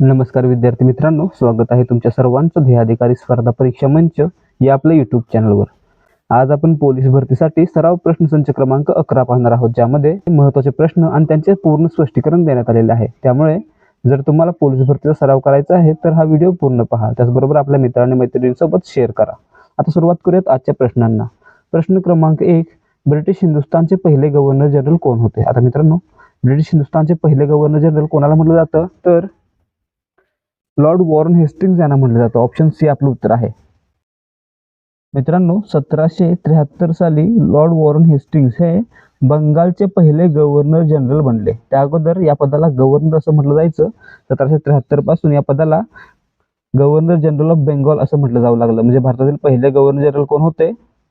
नमस्कार विद्यार्थी मित्रांनो स्वागत आहे तुमच्या सर्वांचं ध्येयाधिकारी स्पर्धा परीक्षा मंच या आपल्या युट्यूब चॅनलवर आज आपण पोलीस भरतीसाठी सराव प्रश्न संच क्रमांक अकरा पाहणार आहोत ज्यामध्ये महत्त्वाचे प्रश्न आणि त्यांचे पूर्ण स्पष्टीकरण देण्यात आलेले आहे. त्यामुळे जर तुम्हाला पोलीस भरतीचा सराव करायचा आहे तर हा व्हिडिओ पूर्ण पहा. त्याचबरोबर आपल्या मित्रांनी मैत्रिणींसोबत शेअर करा. आता सुरुवात करूयात आजच्या प्रश्नांना. प्रश्न क्रमांक एक ब्रिटिश हिंदुस्थानचे पहिले गव्हर्नर जनरल कोण होते? आता मित्रांनो ब्रिटिश हिंदुस्थानचे पहिले गव्हर्नर जनरल कोणाला म्हटलं जातं? तर लॉर्ड वॉरन हेस्टिंग्स यांना म्हटलं जातं. ऑप्शन सी आपलं उत्तर आहे. मित्रांनो सतराशे त्र्याहत्तर साली लॉर्ड वॉरन हेस्टिंग्स हे बंगालचे पहिले गव्हर्नर जनरल बनले. त्या अगोदर या पदाला गव्हर्नर असं म्हटलं जायचं. सतराशे त्र्याहत्तरपासून या पदाला गव्हर्नर जनरल ऑफ बेंगॉल असं म्हटलं जावं लागलं. म्हणजे भारतातील पहिले गव्हर्नर जनरल कोण होते?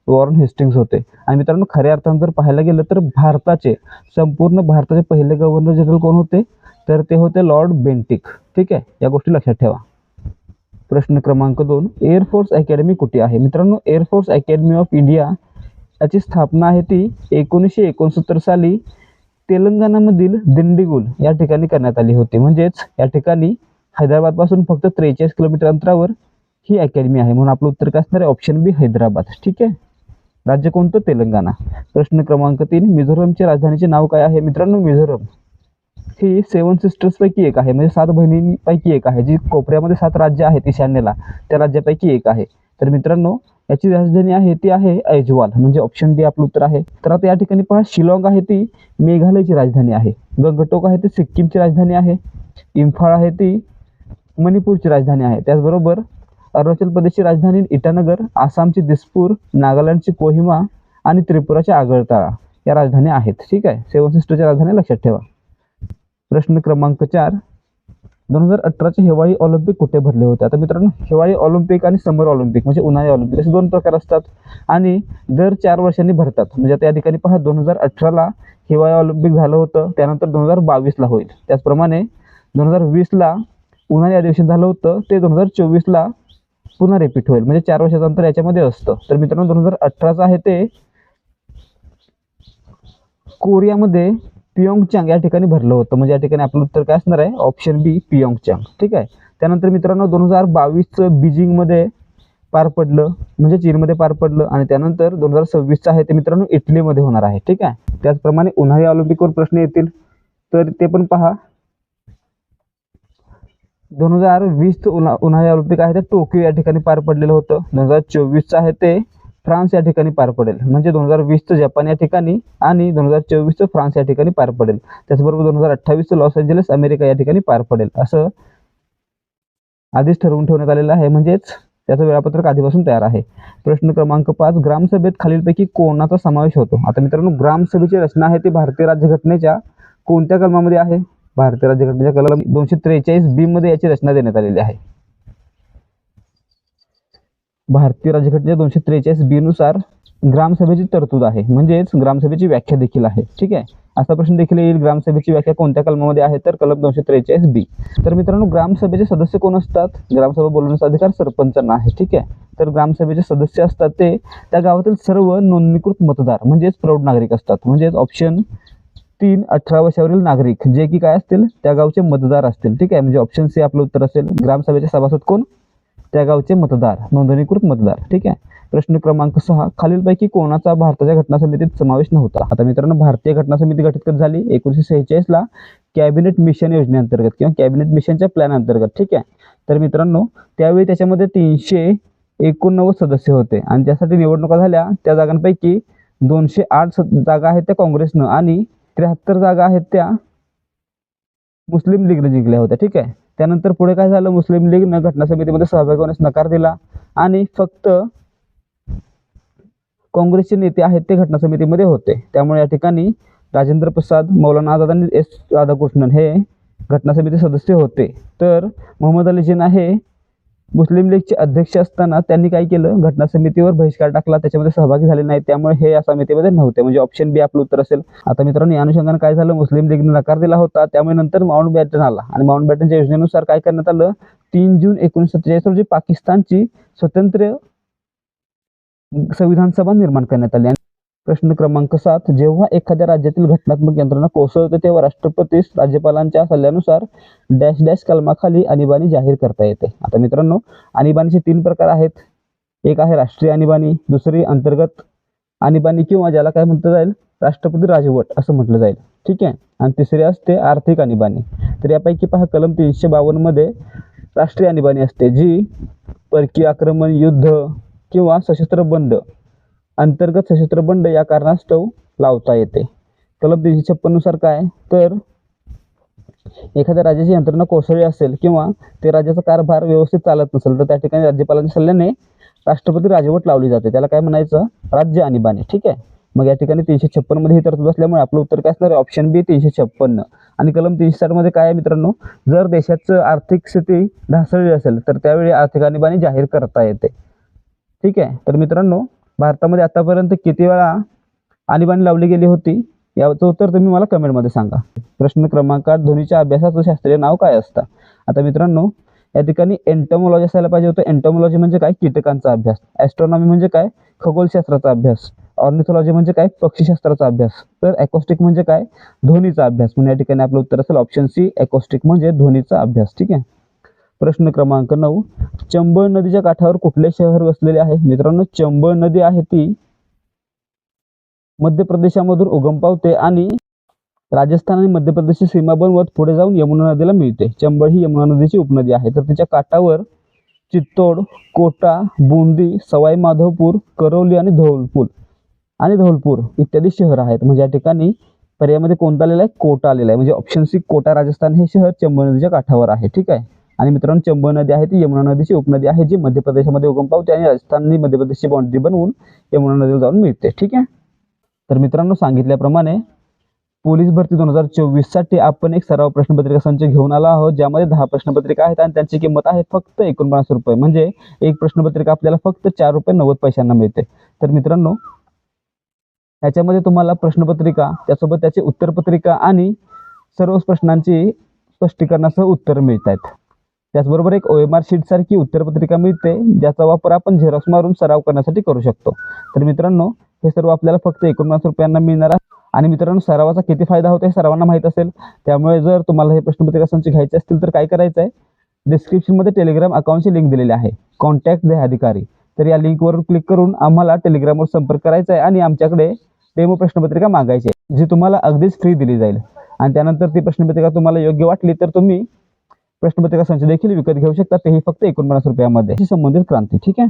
वॉरन हेस्टिंग्स होते. आणि मित्रांनो खऱ्या अर्थानं जर पाहायला गेलं तर भारताचे संपूर्ण भारताचे पहिले गव्हर्नर जनरल कोण होते? तर ते होते लॉर्ड बेंटिक ठीक आहे? या गोष्टी लक्षात ठेवा. प्रश्न क्रमांक दोन एअरफोर्स अकॅडमी कुठे आहे? मित्रांनो एअरफोर्स अकॅडमी ऑफ इंडिया याची स्थापना आहे ती एकोणीसशे एकोणसत्तर साली तेलंगणामधील दिंडीगुल या ठिकाणी करण्यात आली होती. म्हणजेच या ठिकाणी हैदराबादपासून फक्त त्रेचाळीस किलोमीटर अंतरावर ही अकॅडमी आहे. म्हणून आपलं उत्तर काय असणार आहे? Option B Hyderabad. ठीक आहे? राज्य कोणतं? तेलंगणा. प्रश्न क्रमांक तीन मिझोरमच्या राजधानीचे नाव काय आहे? मित्रांनो मिझोरम. ही सेवन सिस्टर्सपैकी एक आहे. म्हणजे सात बहिणींपैकी एक आहे. जी कोपऱ्यामध्ये सात राज्य आहेत ईशान्येला. त्या राज्यापैकी एक आहे. तर मित्रांनो याची राजधानी आहे ती आहे ऐजवाल. म्हणजे ऑप्शन डी आपलं उत्तर आहे. तर आता या ठिकाणी पहा शिलाँग आहे ती मेघालयची राजधानी आहे. गंगटोक आहे ती सिक्कीमची राजधानी आहे. इम्फाळ आहे ती मणिपूरची राजधानी आहे. त्याचबरोबर अरुणाचल प्रदेशची राजधानी इटानगर आसामची दिसपूर नागालँडची कोहिमा आणि त्रिपुराच्या आगरताळा या राजधानी आहेत. ठीक आहे? सेवन सिस्टरच्या राजधानी लक्षात ठेवा. प्रश्न क्रमांक चार. दोन हजार अठराचे हिवाळी ऑलिम्पिक कुठे भरले होते? आता मित्रांनो हिवाळी ऑलिम्पिक आणि समर ऑलिम्पिक म्हणजे उन्हाळी ऑलिम्पिक असे दोन प्रकार असतात आणि दर चार वर्षांनी भरतात. म्हणजे आता या ठिकाणी पहा दोन हजार अठराला हिवाळी ऑलिम्पिक झालं होतं त्यानंतर दोन हजार बावीसला होईल. त्याचप्रमाणे दोन हजार वीसला उन्हाळी अधिवेशन झालं होतं ते दोन हजार चोवीसला पुन्हा रिपीट होईल. म्हणजे चार वर्षाचं अंतर याच्यामध्ये असतं. तर मित्रांनो दोन हजार अठराचं आहे ते कोरियामध्ये पियोंगचांग या ठिकाणी भरलं होतं. म्हणजे या ठिकाणी आपलं उत्तर काय असणार आहे? Option B Pyeongchang. ठीक आहे? त्यानंतर मित्रांनो दोन हजार बावीसचं बीजिंगमध्ये पार पडलं. म्हणजे चीनमध्ये पार पडलं. आणि त्यानंतर दोन हजार सव्वीसचं आहे ते मित्रांनो इटलीमध्ये होणार आहे. ठीक आहे? त्याचप्रमाणे उन्हाळी ऑलिम्पिकवर प्रश्न येतील. तर ते पण पहा. दोन हजार वीसचं उन्हा उन्हाळी ऑलिम्पिक आहे ते टोकियो या ठिकाणी पार पडलेलं होतं. दोन हजार चोवीसचं आहे ते फ्रान्स या ठिकाणी पार पडेल. म्हणजे दोन हजार वीसचं जपान या ठिकाणी आणि दोन हजार चोवीसचं फ्रान्स या ठिकाणी पार पडेल. त्याचबरोबर दोन हजार अठ्ठावीसचं लॉस एंजलस अमेरिका या ठिकाणी पार पडेल. असं आधीच ठरवून ठेवण्यात आलेलं आहे. म्हणजेच त्याचं वेळापत्रक आधीपासून तयार आहे. प्रश्न क्रमांक पाच ग्रामसभेत खालीलपैकी कोणाचा समावेश होतो? आता मित्रांनो ग्रामसभेची रचना आहे ती भारतीय राज्यघटनेच्या कोणत्या कलमामध्ये आहे? भारतीय राज्यघटनेच्या कलम दोनशे त्रेचाळीस बी मध्ये याची रचना देण्यात आलेली आहे. भारतीय राज्यघटनेच्या दोनशे त्रेचाळीस बी नुसार ग्रामसभेची तरतूद आहे. म्हणजेच ग्रामसभेची व्याख्या देखील आहे. ठीक आहे? असा प्रश्न देखील येईल. ग्रामसभेची व्याख्या कोणत्या कलमामध्ये आहे? तर कलम दोनशे त्रेचाळीस बी तर मित्रांनो ग्रामसभेचे सदस्य कोण असतात? ग्रामसभा बोलवण्याचा अधिकार सरपंचांना आहे. ठीक आहे? तर ग्रामसभेचे सदस्य असतात ते त्या गावातील सर्व नोंदणीकृत मतदार म्हणजेच प्रौढ नागरिक असतात. म्हणजेच ऑप्शन तीन अठरा वर्षावरील नागरिक जे की काय असतील त्या गावचे मतदार असतील. ठीक आहे? म्हणजे ऑप्शन सी आपलं उत्तर असेल. ग्रामसभेचे सभासद कोण? त्या गावचे मतदार नोंदणीकृत मतदार. ठीक आहे? प्रश्न क्रमांक सहा. खालीलपैकी कोणाचा भारताच्या घटना समितीत समावेश नव्हता? आता मित्रांनो भारतीय घटना समिती गठीत झाली? एकोणीसशे सेहेचाळीसला कॅबिनेट मिशन योजनेअंतर्गत किंवा कॅबिनेट मिशनच्या प्लॅन अंतर्गत. ठीक आहे? तर मित्रांनो त्यावेळी त्याच्यामध्ये तीनशे एकोणनव्वद सदस्य होते. आणि त्यासाठी निवडणुका झाल्या त्या जागांपैकी दोनशे आठ जागा आहेत त्या काँग्रेसनं. आणि त्र्याहत्तर जागा आहेत त्या. मुस्लिम लीगने जिंकल्या होत्या ठीक आहे. त्यानंतर पुढे काय झालं? मुस्लिम लीगनं घटना समितीमध्ये सहभागी होण्यास नकार दिला आणि फक्त काँग्रेसचे नेते आहेत ते घटना समितीमध्ये होते. त्यामुळे या ठिकाणी राजेंद्र प्रसाद मौलाना आझाद आणि एस राधाकृष्णन हे घटना समिती सदस्य होते. तर मोहम्मद अली जिना हे मुस्लिम लीगचे अध्यक्ष असताना त्यांनी काय केलं? घटना समितीवर बहिष्कार टाकला. त्याच्यामध्ये सहभागी झाले नाही त्यामुळे हे या समितीमध्ये नव्हते. म्हणजे ऑप्शन बी आपलं उत्तर असेल. आता मित्रांनो या अनुषंगाने काय झालं? मुस्लिम लीगने नकार दिला होता. त्यामुळे नंतर माउंट बॅटन आला. आणि माउंट बॅटनच्या योजनेनुसार काय करण्यात आलं? तीन जून एकोणीसशे सत्तेचाळीस रोजी पाकिस्तानची स्वतंत्र संविधान सभा निर्माण करण्यात आली. आणि प्रश्न क्रमांक सात. जेव्हा एखाद्या राज्यातील घटनात्मक यंत्रणा कोसळते तेव्हा राष्ट्रपतीस राज्यपालांच्या सल्ल्यानुसार डॅश डॅश कलमाखाली आणीबाणी जाहीर करता येते. आता मित्रांनो आणीबाणीचे तीन प्रकार आहेत. एक आहे राष्ट्रीय आणीबाणी दुसरी अंतर्गत आणीबाणी किंवा ज्याला काय म्हटलं जाईल राष्ट्रपती राजवट असं म्हटलं जाईल. ठीक आहे? आणि तिसरी असते आर्थिक आणीबाणी. तर यापैकी पहा कलम तीनशे बावन्नमध्ये राष्ट्रीय आणीबाणी असते जी परकीय आक्रमण युद्ध किंवा सशस्त्र बंद अंतर्गत सशस्त्र बंड या कारणास्तव लावता येते. कलम तीनशे छप्पननुसार काय? तर एखाद्या राज्याची यंत्रणा कोसळली असेल किंवा ते राज्याचा कारभार व्यवस्थित चालत नसेल तर त्या ठिकाणी राज्यपालांच्या सल्ल्याने राष्ट्रपती राजवट लावली जाते. त्याला काय म्हणायचं? राज्य आणीबाणी ठीक आहे? मग या ठिकाणी तीनशे छप्पनमध्ये ही तरतूद असल्यामुळे आपलं उत्तर काय असणार? आहे ऑप्शन बी तीनशे छप्पन्न आणि कलम तीनशे साठमध्ये काय आहे मित्रांनो? जर देशाचं आर्थिक स्थिती ढासळली असेल तर त्यावेळी आर्थिक आणीबाणी जाहीर करता येते. ठीक आहे? तर मित्रांनो भारतामध्ये आतापर्यंत किती वेळा आणीबाणी लावली गेली होती? याचं उत्तर तुम्ही मला कमेंटमध्ये सांगा. प्रश्न क्रमांक आठ ध्वनीच्या अभ्यासाचं शास्त्रीय नाव काय असतं? आता मित्रांनो या ठिकाणी एंटोमॉलॉजी असायला पाहिजे होतं. एन्टोमॉलॉजी म्हणजे काय? कीटकांचा अभ्यास. ॲस्ट्रॉनॉमी म्हणजे काय? खगोलशास्त्राचा अभ्यास. ऑर्निथॉलॉजी म्हणजे काय? पक्षीशास्त्राचा अभ्यास. तर ॲकोस्टिक म्हणजे काय? ध्वनीचा अभ्यास. म्हणून या ठिकाणी आपलं उत्तर असेल ऑप्शन सी ॲकोस्टिक म्हणजे ध्वनीचा अभ्यास. ठीक आहे? प्रश्न क्रमांक नऊ. चंबळ नदीच्या काठावर कुठले शहर वसलेले आहे? मित्रांनो चंबळ नदी आहे ती मध्य प्रदेशामधून उगम पावते आणि राजस्थान आणि मध्य प्रदेशची सीमा बनवत पुढे जाऊन यमुना नदीला मिळते. चंबळ ही यमुना नदीची उपनदी आहे. तर तिच्या काठावर चित्तोड कोटा बुंदी सवाई माधवपूर करौली आणि धौलपूर आणि धौलपूर इत्यादी शहर आहेत. म्हणजे या ठिकाणी पर्यायामध्ये कोणता आलेला आहे? कोटा आलेला आहे. म्हणजे ऑप्शन सी कोटा राजस्थान हे शहर चंबळ नदीच्या काठावर आहे. ठीक आहे? आणि मित्रांनो चंबळ नदी आहे ती यमुना नदीची उपनदी आहे जी मध्य प्रदेशामध्ये उगम पावते आणि राजस्थान आणि मध्य प्रदेशची बाउंड्री बनवून यमुना नदीला जाऊन मिळते ठीक आहे? तर मित्रांनो सांगितल्याप्रमाणे पोलीस भरती दोन हजार चोवीससाठी आपण एक सराव प्रश्नपत्रिका संच घेऊन आला आहोत ज्यामध्ये दहा प्रश्नपत्रिका आहेत आणि त्यांची किंमत आहे फक्त एकोणपन्नास रुपये. म्हणजे एक प्रश्नपत्रिका आपल्याला फक्त चार रुपये नव्वद पैशांना मिळते. तर मित्रांनो याच्यामध्ये तुम्हाला प्रश्नपत्रिका त्यासोबत त्याची उत्तरपत्रिका आणि सर्व प्रश्नांची स्पष्टीकरणासह उत्तर मिळत आहेत त्याचबरोबर एक ओ एम आर शीटसारखी उत्तरपत्रिका मिळते ज्याचा वापर आपण झेरॉक्स मारून सराव करण्यासाठी करू शकतो. तर मित्रांनो हे सर्व आपल्याला फक्त एकोणपन्नास रुपयांना मिळणार आहे. आणि मित्रांनो सरावाचा किती फायदा होतो हे सर्वांना माहीत असेल. त्यामुळे जर तुम्हाला हे प्रश्नपत्रिका संच घ्यायचे असतील तर काय करायचं आहे डिस्क्रिप्शनमध्ये टेलिग्राम अकाउंटची लिंक दिलेली आहे. कॉन्टॅक्ट द अधिकारी. तर या लिंकवर क्लिक करून आम्हाला टेलिग्रामवर संपर्क करायचा आहे आणि आमच्याकडे डेमो प्रश्नपत्रिका मागायची आहे जी तुम्हाला अगदीच फ्री दिली जाईल. आणि त्यानंतर ती प्रश्नपत्रिका तुम्हाला योग्य वाटली तर तुम्ही प्रश्नपत्रिका संच देखील विकत घेऊ शकतात. तेही फक्त एकोणपन्नास रुपयामध्ये. संबंधित क्रांती ठीक आहे?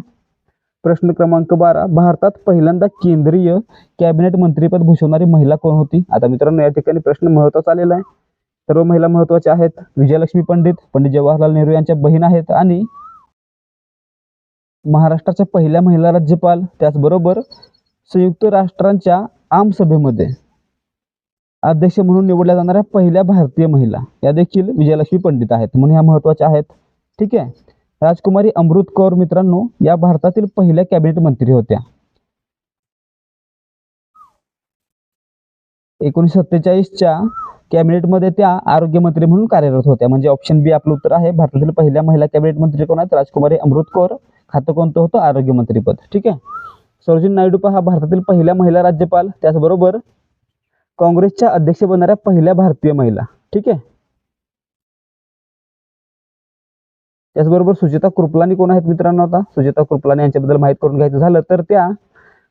प्रश्न क्रमांक बारा. भारतात पहिल्यांदा केंद्रीय कॅबिनेट मंत्रीपद भूषवणारी महिला कोण होती? आता मित्रांनो या ठिकाणी प्रश्न महत्त्वाचा आलेला आहे. सर्व महिला महत्त्वाच्या आहेत. विजयलक्ष्मी पंडित पंडित जवाहरलाल नेहरू यांच्या बहीण आहेत आणि महाराष्ट्राच्या पहिल्या महिला राज्यपाल. त्याचबरोबर संयुक्त राष्ट्रांच्या आमसभेमध्ये अध्यक्ष म्हणून निवडल्या जाणाऱ्या पहिल्या भारतीय महिला. या देखील विजयलक्ष्मी पंडित आहेत. म्हणून ह्या महत्त्वाच्या आहेत. ठीक आहे? राजकुमारी अमृत कौर मित्रांनो या भारतातील पहिल्या कॅबिनेट मंत्री होत्या. एकोणीसशे सत्तेचाळीसच्या कॅबिनेटमध्ये त्या आरोग्यमंत्री म्हणून कार्यरत होत्या. म्हणजे ऑप्शन बी आपलं उत्तर आहे. भारतातील पहिल्या महिला कॅबिनेट मंत्री कोण आहेत? राजकुमारी अमृत कौर. खातं कोणतं होतं? आरोग्यमंत्रीपद ठीक आहे? सरोजिनी नायडू हा भारतातील पहिल्या महिला राज्यपाल. त्याचबरोबर काँग्रेसच्या अध्यक्ष बनणाऱ्या पहिल्या भारतीय महिला. ठीक आहे? त्याचबरोबर सुजिता कृपलानी कोण आहेत मित्रांनो आता? सुजिता कृपलानी यांच्याबद्दल माहीत करून घ्यायचं झालं तर त्या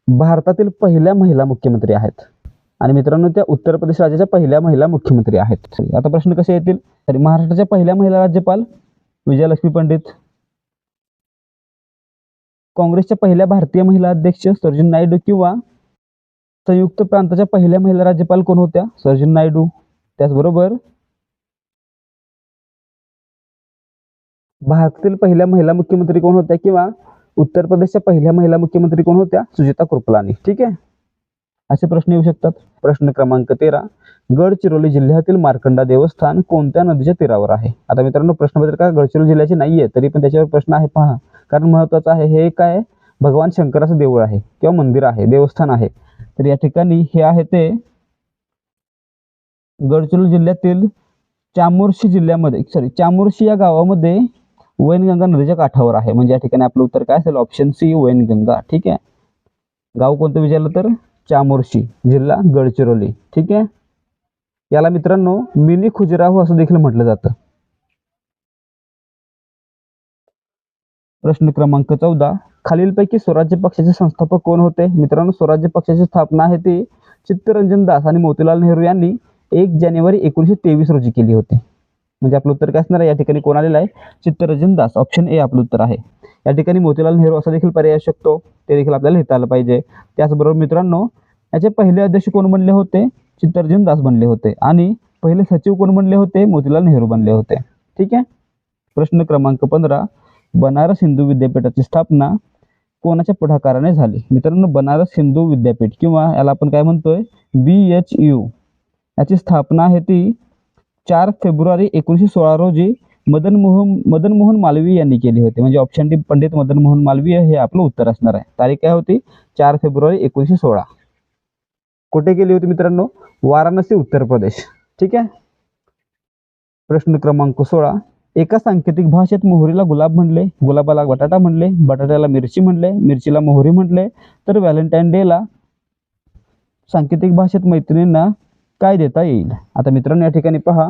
भारतातील पहिल्या महिला मुख्यमंत्री आहेत. आणि मित्रांनो त्या उत्तर प्रदेश राज्याच्या पहिल्या महिला मुख्यमंत्री आहेत. आता प्रश्न कसे येतील? तर महाराष्ट्राच्या पहिल्या महिला राज्यपाल विजयलक्ष्मी पंडित काँग्रेसच्या पहिल्या भारतीय महिला अध्यक्ष सर्जन नायडू किंवा संयुक्त प्रांताच्या पहिल्या महिला राज्यपाल कोण होत्या? सर्जन नायडू. त्याचबरोबर भारतातील पहिल्या महिला मुख्यमंत्री कोण होत्या किंवा उत्तर प्रदेशच्या पहिल्या महिला मुख्यमंत्री कोण होत्या? सुजिता कृपलानी ठीक आहे? असे प्रश्न येऊ शकतात. प्रश्न क्रमांक तेरा. गडचिरोली जिल्ह्यातील मार्कंडा देवस्थान कोणत्या नदीच्या तीरावर आहे? आता मित्रांनो प्रश्नपत्रिका गडचिरोली जिल्ह्याची नाहीये तरी पण त्याच्यावर प्रश्न आहे पहा. कारण महत्वाचं आहे हे काय भगवान शंकराचं देऊळ आहे किंवा मंदिर आहे देवस्थान आहे. तर या ठिकाणी हे आहे ते गडचिरोली जिल्ह्यातील चामोर्शी जिल्ह्यामध्ये सॉरी चामोर्शी या गावामध्ये वैनगंगा नदीच्या काठावर आहे. म्हणजे या ठिकाणी आपलं उत्तर काय असेल? Option C Wainganga. ठीक आहे? गाव कोणतं विचारलं तर? चामोर्शी जिल्हा गडचिरोली. ठीक आहे? याला मित्रांनो मिनी खुजराहो असं देखील म्हटलं जातं. प्रश्न क्रमांक चौदा. खालीलपैकी स्वराज्य पक्षाचे संस्थापक कोण होते? मित्रांनो स्वराज्य पक्षाची स्थापना आहे ती चित्तरंजन दास आणि मोतीलाल नेहरू यांनी एक जानेवारी एकोणीसशे तेवीस रोजी केली होती. म्हणजे आपलं उत्तर काय असणार आहे? या ठिकाणी कोण आलेलं आहे? चित्तरंजन दास. ऑप्शन ए आपलं उत्तर आहे. या ठिकाणी मोतीलाल नेहरू असा देखील पर्याय असू शकतो. ते देखील आपल्याला लिहिता आलं पाहिजे. त्याचबरोबर मित्रांनो याचे पहिले अध्यक्ष कोण बनले होते? चित्तरंजन दास बनले होते. आणि पहिले सचिव कोण बनले होते? मोतीलाल नेहरू बनले होते. ठीक आहे? प्रश्न क्रमांक पंधरा. बनारस हिंदू विद्यापीठाची स्थापना कोणाच्या पुढाकाराने झाली? मित्रांनो बनारस हिंदू विद्यापीठ किंवा याला आपण काय म्हणतोय? B H U. याची स्थापना आहे ती चार फेब्रुवारी एकोणीसशे सोळा रोजी मदन मोहन मदन मोहन मालवीय यांनी केली होती. म्हणजे ऑप्शन डी पंडित मदन मोहन मालवीय हे आपलं उत्तर असणार आहे. तारीख काय होती? चार फेब्रुवारी एकोणीसशे सोळा. कुठे केली होती मित्रांनो? वाराणसी उत्तर प्रदेश. ठीक आहे? प्रश्न क्रमांक सोळा. एका सांकेतिक भाषेत मोहरीला गुलाब म्हणले गुलाबाला बटाटा म्हणले बटाट्याला मिरची म्हणले मिरचीला मोहरी म्हणले तर व्हॅलेंटाईन डेला सांकेतिक भाषेत मैत्रिणींना काय देता येईल? आता मित्रांनो या ठिकाणी पहा.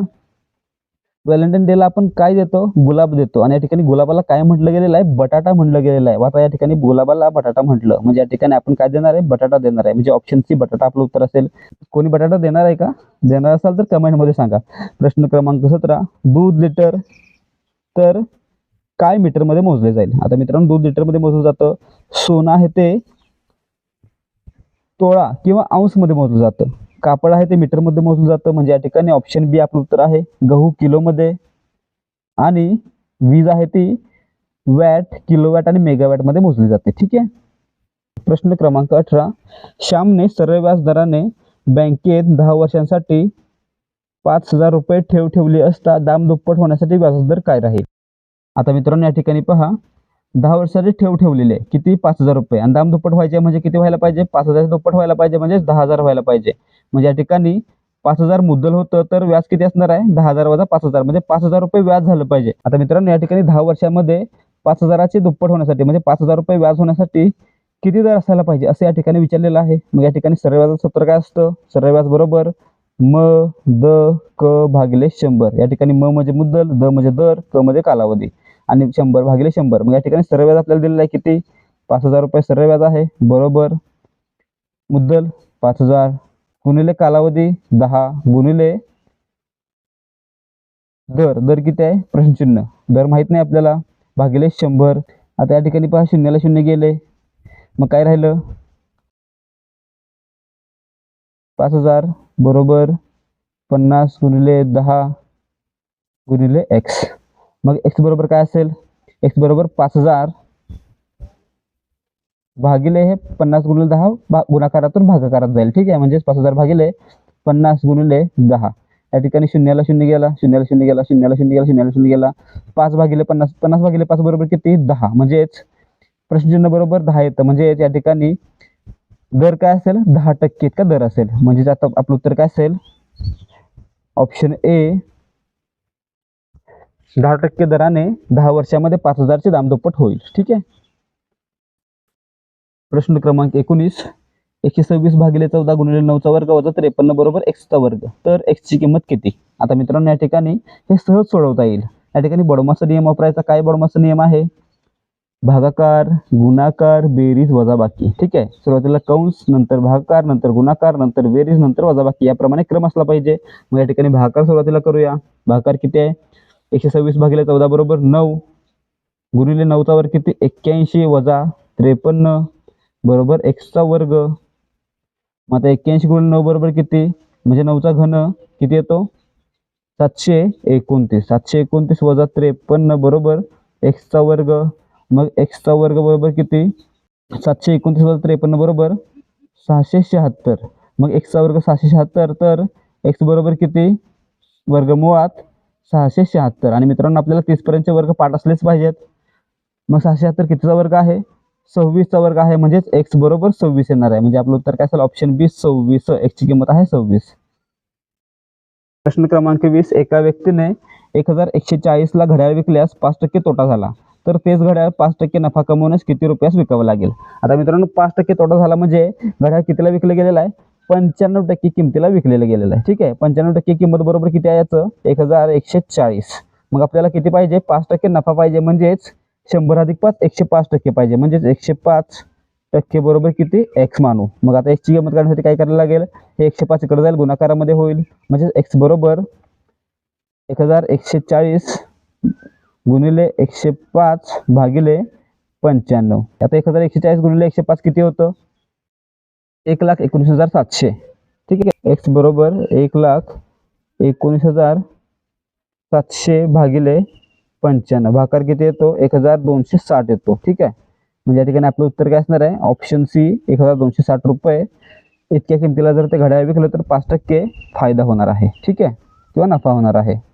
व्हॅलेंटाईन डेला आपण काय देतो? गुलाब देतो. आणि या ठिकाणी गुलाबाला काय म्हटलं गेलेलं आहे? बटाटा म्हटलं गेलेलं आहे. आता या ठिकाणी गुलाबाला बटाटा म्हटलं. म्हणजे या ठिकाणी आपण काय देणार आहे? बटाटा देणार आहे. म्हणजे ऑप्शन सी बटाटा आपलं उत्तर असेल. कोणी बटाटा देणार आहे का? देणार असाल तर कमेंटमध्ये सांगा. प्रश्न क्रमांक सतरा दूध लिटर तर काय मीटरमध्ये मोजले जाईल? आता मित्रांनो दूध लिटरमध्ये मोजलं जातं. सोनं आहे ते तोळा किंवा अंशमध्ये मोजलं जातं. कापड आहे ते मीटरमध्ये मोजलं जातं. म्हणजे या ठिकाणी ऑप्शन बी आपलं उत्तर आहे. गहू किलोमध्ये आणि वीज आहे ती वॅट किलोवॅट आणि मेगावॅटमध्ये मोजली जाते. ठीक आहे? प्रश्न क्रमांक अठरा. श्यामने सरळ व्याज दराने बँकेत दहा वर्षांसाठी पाच हजार रुपये ठेव ठेवली असता दाम दुप्पट होण्यासाठी व्याजदर काय राहील? आता मित्रांनो या ठिकाणी पहा. दहा वर्षाची ठेव ठेवलेली आहे. किती? पाच हजार रुपये. आणि दाम दुप्पट व्हायचे म्हणजे किती व्हायला पाहिजे? पाच हजार दुप्पट व्हायला पाहिजे म्हणजे दहा हजार व्हायला पाहिजे. म्हणजे या ठिकाणी पाच हजार मुद्दल होतं तर व्याज किती असणार आहे? दहा हजार वजा पाच हजार. म्हणजे पाच हजार रुपये व्याज झालं पाहिजे. आता मित्रांनो या ठिकाणी दहा वर्षामध्ये पाच हजाराचे दुप्पट होण्यासाठी म्हणजे पाच हजार रुपये व्याज होण्यासाठी किती दर असायला पाहिजे असं या ठिकाणी विचारलेलं आहे. मग या ठिकाणी सरळ व्याजाचं सूत्र काय असतं? सरळ व्याज बरोबर. म द क भागिले शंभर. या ठिकाणी म म्हणजे मुद्दल द म्हणजे दर क म्हणजे कालावधी आणि शंभर भागिले शंभर. मग या ठिकाणी सरळ व्याज आपल्याला दिलेलं आहे किती? पाच हजार रुपये सरळ व्याज आहे. बरोबर. मुद्दल पाच हजार गुणिले कालावधी दहा गुणिले दर. दर किती आहे? प्रश्नचिन्ह. दर माहीत नाही आपल्याला. भागिले शंभर. आता या ठिकाणी पहा शून्याला शून्य गेले. मग काय राहिलं? पाच हजार बरोबर पन्नास गुणिले दहा गुणिले एक्स मग एक्स बरोबर काय असेल? एक्स बरोबर पाच हजार भागिले हे पन्नास गुणिले दहा भा गुणाकारातून भागाकारात जाईल. ठीक आहे? म्हणजेच पाच हजार भागिले पन्नास गुणिले दहा. या ठिकाणी शून्याला शून्य गेला शून्याला शून्य गेला शून्याला शून्य गेला शून्याला शून्य गेला. पाच भागिले पन्नास पन्नास भागिले पाच बरोबर किती? दहा. म्हणजेच प्रश्नचिन्ह बरोबर दहा येतं. म्हणजेच या ठिकाणी दर काय असेल? दहा टक्के इतका दर असेल. म्हणजेच आता आपलं उत्तर काय असेल? ऑप्शन ए दहा टक्के दराने दहा वर्षामध्ये पाच हजारचे दामदुप्पट होईल. ठीक आहे? प्रश्न क्रमांक एकोणीस एकशे सव्वीस भागिले चौदा गुणिले नऊचा वर्ग वजा त्रेपन्न बरोबर एक्सचा वर्ग. तर एक्सची किंमत किती? आता मित्रांनो या ठिकाणी हे सहज सोडवता येईल. या ठिकाणी बडोमासा नियम वापरायचा. काय बडोमासा नियम आहे? भागाकार गुणाकार बेरीज वजाबाकी. ठीक आहे? सुरुवातीला कंस नंतर भागाकार नंतर गुणाकार नंतर बेरीज नंतर वजाबाकी. याप्रमाणे क्रम असला पाहिजे. मग या ठिकाणी भागाकार सुरुवातीला करूया. भागाकार किती आहे? एकशे सव्वीस भागिले चौदा बरोबर नऊ. गुणिले नऊचा वर्ग किती? एक्क्याऐंशी वजा त्रेपन्न बरोबर एक्सचा वर्ग. मग आता एक्क्याऐंशी गुणिले नऊ बरोबर किती? म्हणजे नऊचा घन किती येतो? सातशे एकोणतीस. सातशे एकोणतीस वजा त्रेपन्न बरोबर एक्सचा वर्ग. मग एक्सचा वर्ग बरोबर किती? सातशे एकोणतीस वजा त्रेपन्न बरोबर सहाशे शहात्तर. मग एक्सचा वर्ग सहाशे शहात्तर तर एक्स बरोबर किती? वर्गमुळात सहाशे शहात्तर. आणि मित्रांनो आपल्याला तीसपर्यंतचे वर्ग पाठ असलेच पाहिजेत. मग सहाशे शहात्तर कितीचा वर्ग आहे? सव्वीसचा वर्ग आहे म्हणजेच एक्स बरोबर सव्वीस येणार आहे. म्हणजे आपलं उत्तर काय असेल? ऑप्शन बी सव्वीस. एक्सची किंमत आहे सव्वीस. प्रश्न क्रमांक वीस. एका व्यक्तीने एक हजार एकशे चाळीसला घड्याळ विकल्यास पाच टक्के तोटा झाला. तर तेच घड्याळ पाच टक्के नफा कमवण्यास किती रुपयास विकावं लागेल? आता मित्रांनो पाच टक्के तोटा झाला म्हणजे घड्याळ कितीला विकलं गेलेलं आहे? पंच्याण्णव टक्के किमतीला विकलेलं गेलेलं आहे. ठीक आहे? पंच्याण्णव टक्के किंमत बरोबर किती आहे याचं? एक हजार एकशे चाळीस. मग आपल्याला किती पाहिजे? पाच टक्के नफा पाहिजे म्हणजेच शंभर अधिक पाच एकशे पाच टक्के पाहिजे. म्हणजेच एकशे पाच टक्के बरोबर किती? एक्स मानू. मग आता एक्सची किंमत काढण्यासाठी काय करायला लागेल? हे एकशे पाच इकडे जाईल गुणाकारामध्ये होईल. म्हणजेच एक्स बरोबर एक हजार एकशे चाळीस गुणिले एकशे पाच भागिले पंच्याण्णव. आता एक हजार एकशे चाळीस गुणिले एकशे पाच किती होतं? एक लाख एकोणीस हजार सातशे. ठीक आहे? एक्स बरोबर एक लाख एकोणीस हजार सातशे भागिले पंच्याण्णव. भाकार किती येतो? एक हजार दोनशे साठ येतो. ठीक आहे? म्हणजे या ठिकाणी आपलं उत्तर काय असणार आहे? ऑप्शन सी एक हजार दोनशे साठ रुपये. इतक्या किमतीला जर ते घड्याळ विकलं तर पाच टक्के फायदा होणार आहे. ठीक आहे? किंवा नफा होणार आहे.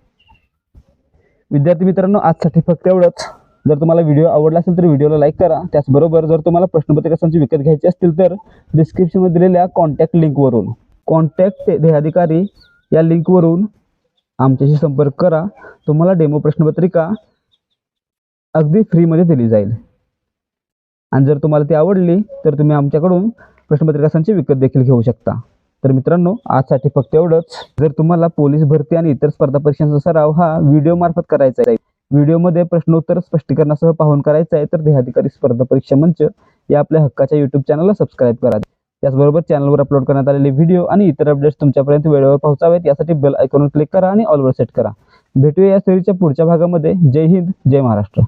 विद्यार्थी मित्रांनो आजसाठी फक्त एवढंच. जर तुम्हाला व्हिडिओ आवडला असेल तर व्हिडिओला लाईक करा. त्याचबरोबर जर तुम्हाला प्रश्नपत्रिकांची विकत घ्यायचे असतील तर डिस्क्रिप्शनमध्ये दिलेल्या कॉन्टॅक्ट लिंकवरून कॉन्टॅक्ट देहाधिकारी या लिंकवरून आमच्याशी संपर्क करा. तुम्हाला डेमो प्रश्नपत्रिका अगदी फ्रीमध्ये दिली जाईल. आणि जर तुम्हाला ती आवडली तर तुम्ही आमच्याकडून प्रश्नपत्रिका संच विकत देखील घेऊ शकता. तर मित्रांनो आजसाठी फक्त एवढंच. जर तुम्हाला पोलीस भरती आणि इतर स्पर्धा परीक्षांचा सराव हा व्हिडिओ मार्फत करायचा आहे व्हिडिओमध्ये प्रश्नोत्तर स्पष्टीकरणासह पाहून करायचा आहे तर देहाधिकारी स्पर्धा परीक्षा मंच या आपल्या हक्काच्या युट्यूब चॅनलला सबस्क्राईब करा. त्याचबरोबर चॅनलवर अपलोड करण्यात आलेले व्हिडिओ आणि इतर अपडेट्स तुमच्यापर्यंत वेळेवर पोहोचावेत यासाठी बेल आयकॉनवर क्लिक करा आणि ऑलवर सेट करा. भेटूया या सिरीजच्या पुढच्या भागामध्ये. जय हिंद जय महाराष्ट्र.